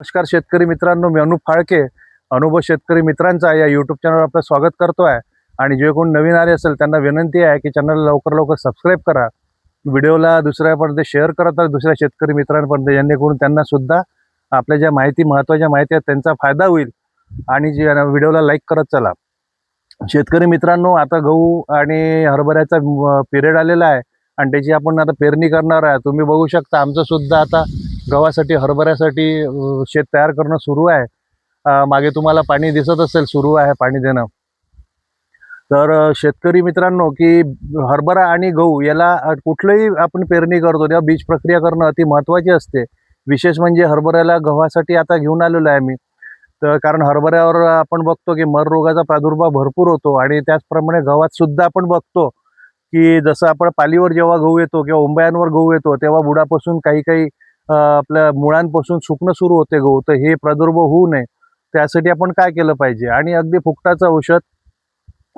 नमस्कार शेतकरी मित्रांनो मी अनुप फाळके. अनुभव शेतकरी मित्रांचा या यूट्यूब चॅनलवर आपलं स्वागत करतो आहे आणि जे कोण नवीन आले असेल त्यांना विनंती आहे की चॅनल लवकर लवकर सबस्क्राईब करा. व्हिडिओला दुसऱ्यापर्यंत शेअर करत आहे दुसऱ्या शेतकरी मित्रांपर्यंत जेणेकरून त्यांना सुद्धा आपल्या ज्या माहिती महत्त्वाच्या माहिती आहेत त्यांचा फायदा होईल. आणि जे व्हिडिओला लाईक करत चला. शेतकरी मित्रांनो आता गहू आणि हरभऱ्याचा पिरियड आलेला आहे. आणि त्याची आपण आता पेरणी करणार आहे. तुम्ही बघू शकता आमचं सुद्धा आता गव्हासाठी हरभऱ्यासाठी शेत तयार करणं सुरू आहे. मागे तुम्हाला पाणी दिसत असेल सुरू आहे पाणी देणं. तर शेतकरी मित्रांनो की हरभरा आणि गहू याला कुठलंही आपण पेरणी करतो तेव्हा बीज प्रक्रिया करणं अति महत्त्वाची असते. विशेष म्हणजे हरभऱ्याला गव्हासाठी आता घेऊन आलेलो आहे आम्ही तर कारण हरभऱ्यावर आपण बघतो की मर रोगाचा प्रादुर्भाव भरपूर होतो आणि त्याचप्रमाणे गव्हात सुद्धा आपण बघतो की जसं आपण पालीवर जेव्हा गहू येतो किंवा उंबयांवर गहू येतो तेव्हा बुडापासून काही काही आपल्या मुळांपासून सुकणं सुरू होते गहू तर हे प्रादुर्भाव होऊ नये. त्यासाठी आपण काय केलं पाहिजे? आणि अगदी फुकटाचं औषध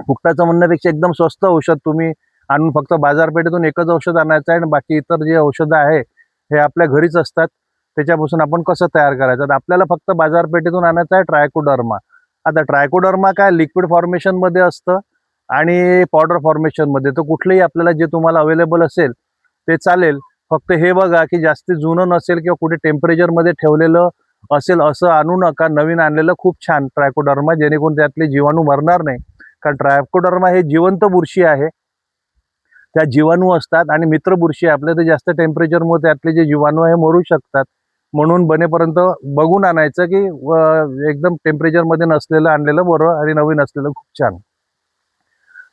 फुकटाचं म्हणण्यापेक्षा एकदम स्वस्त औषध तुम्ही आणून फक्त बाजारपेठेतून एकच औषध आणायचं आहे आणि बाकी इतर जे औषधं आहे हे आपल्या घरीच असतात. त्याच्यापासून आपण कसं तयार करायचं? तर आपल्याला फक्त बाजारपेठेतून आणायचं आहे ट्रायकोडर्मा. आता ट्रायकोडर्मा काय लिक्विड फॉर्मेशनमध्ये असतं आणि पावडर फॉर्मेशनमध्ये. तर कुठलंही आपल्याला जे तुम्हाला अवेलेबल असेल ते चालेल. फक्त हे बघा की जास्ती जुनं नसेल किंवा कुठे टेम्परेचरमध्ये ठेवलेलं असेल असं आणू नका. नवीन आणलेलं खूप छान ट्रायकोडर्मा जेणेकरून त्यातले जीवाणू मरणार नाही. कारण ट्रायकोडर्मा हे जिवंत बुरशी आहे. त्या जीवाणू असतात आणि मित्र बुरशी आपल्या ते जास्त टेम्परेचरमुळे त्यातले जे जीवाणू आहे मरू शकतात. म्हणून बनेपर्यंत बघून आणायचं की एकदम टेम्परेचरमध्ये नसलेलं आणलेलं बरं आणि नवीन असलेलं खूप छान.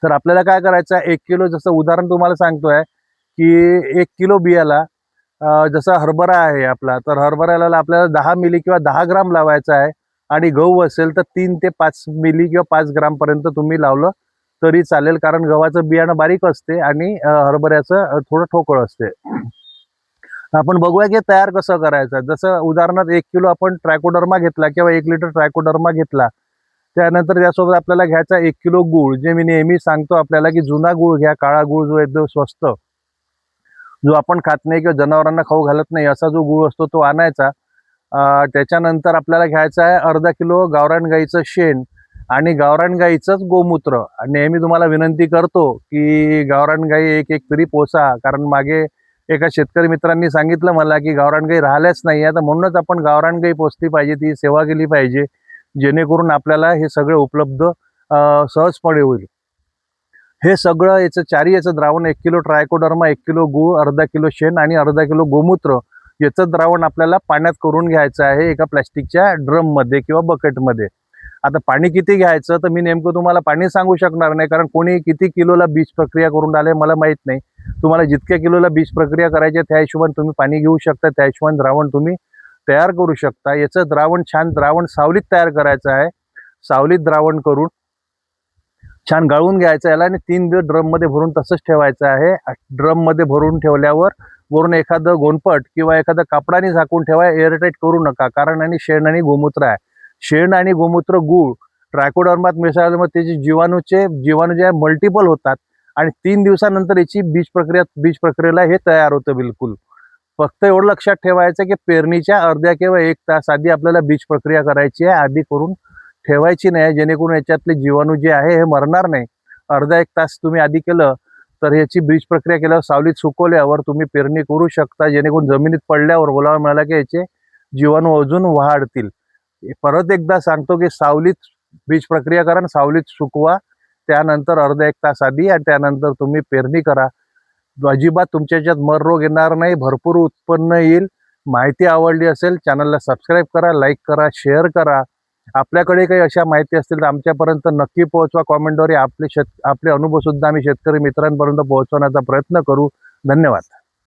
तर आपल्याला काय करायचं आहे? एक किलो जसं उदाहरण तुम्हाला सांगतोय की एक किलो बियाला जसा हरभरा आहे आपला तर हरभऱ्याला आपल्याला दहा मिली किंवा दहा ग्राम लावायचा आहे. आणि गहू असेल तर तीन ते पाच मिली किंवा पाच ग्रामपर्यंत तुम्ही लावलं तरी चालेल कारण गव्हाचं बियाणं बारीक असते आणि हरभऱ्याचं थोडं ठोकळ असते. आपण बघूया की तयार कसं करायचं. जसं उदाहरणार्थ एक किलो आपण ट्रॅकोडर्मा घेतला किंवा एक लिटर ट्रॅकोडर्मा घेतला त्यानंतर त्यासोबत आपल्याला घ्यायचा एक किलो गूळ जे मी नेहमी सांगतो आपल्याला की जुना गूळ घ्या काळा गूळ जो एकदम स्वस्त. जो आपण खात नाही किंवा जनावरांना खाऊ घालत नाही असा जो गूळ असतो तो आणायचा. त्याच्यानंतर आपल्याला घ्यायचा आहे अर्धा किलो गावरान गाईचं शेण आणि गावरान गाईचंच गोमूत्र. नेहमी तुम्हाला विनंती करतो की गावरान गाई एक एक तरी पोसा कारण मागे एका शेतकरी मित्रांनी सांगितलं मला की गावरान गाई राहिल्याच नाही आहे तर म्हणूनच आपण गावरान गाई पोचली पाहिजे ती सेवा केली पाहिजे जेणेकरून आपल्याला हे सगळे उपलब्ध सहजपणे होईल. हे सगळं याचं चारी याचं द्रावण एक किलो ट्रायकोडर्मा एक किलो गूळ अर्धा किलो शेण आणि अर्धा किलो गोमूत्र याचं द्रावण आपल्याला पाण्यात करून घ्यायचं आहे एका प्लॅस्टिकच्या ड्रममध्ये किंवा बकेटमध्ये. आता पाणी किती घ्यायचं? तर मी नेमकं तुम्हाला पाणी सांगू शकणार नाही कारण कोणी किती किलोला बीज प्रक्रिया करून आले मला माहीत नाही. तुम्हाला जितक्या किलोला बीज प्रक्रिया करायची त्या हिशोबाने तुम्ही पाणी घेऊ शकता त्या हिशोबाने द्रावण तुम्ही तयार करू शकता. याचं द्रावण छान द्रावण सावलीत तयार करायचं आहे. सावलीत द्रावण करून छान गाळून घ्यायचं याला आणि तीन दिवस ड्रममध्ये भरून तसंच ठेवायचं आहे. ड्रममध्ये भरून ठेवल्यावर वरून एखादं गोनपट किंवा एखादं कापडाने झाकून ठेवा एअरटाईट करू नका. कारण आणि शेण आणि गोमूत्र आहे. शेण आणि गोमूत्र गूळ ट्रायकोडर्मात मिसळल्यामुळे त्याचे जीवाणूचे जीवाणू जे आहे मल्टिपल होतात आणि तीन दिवसानंतर याची बीज प्रक्रिया बीज प्रक्रियेला हे तयार होतं बिलकुल. फक्त एवढं लक्षात ठेवायचं की पेरणीच्या अर्ध्या किंवा एक तास आधी आपल्याला बीज प्रक्रिया करायची आहे. आधी करून ठेवायची नाही जेणेकरून याच्यातले जीवाणू जे आहे हे मरणार नाही. अर्धा एक तास तुम्ही आधी केलं तर याची बीज प्रक्रिया केल्यावर सावलीत सुकवल्यावर तुम्ही पेरणी करू शकता जेणेकरून जमिनीत पडल्यावर ओलावा मिळाला की याचे जीवाणू अजून वाढतील. परत एकदा सांगतो की सावलीत बीज प्रक्रिया करा आणि सावलीत सुकवा. त्यानंतर अर्धा एक तास आधी आणि त्यानंतर तुम्ही पेरणी करा. अजिबात तुमच्या याच्यात मर रोग येणार नाही भरपूर उत्पन्न येईल. माहिती आवडली असेल चॅनलला सबस्क्राईब करा लाईक करा शेअर करा. आपल्याकडे काही अशा माहिती असतील तर आमच्यापर्यंत नक्की पोहोचवा. कॉमेंटद्वारे आपले शेत आपले अनुभव सुद्धा आम्ही शेतकरी मित्रांपर्यंत पोहोचवण्याचा प्रयत्न करू. धन्यवाद.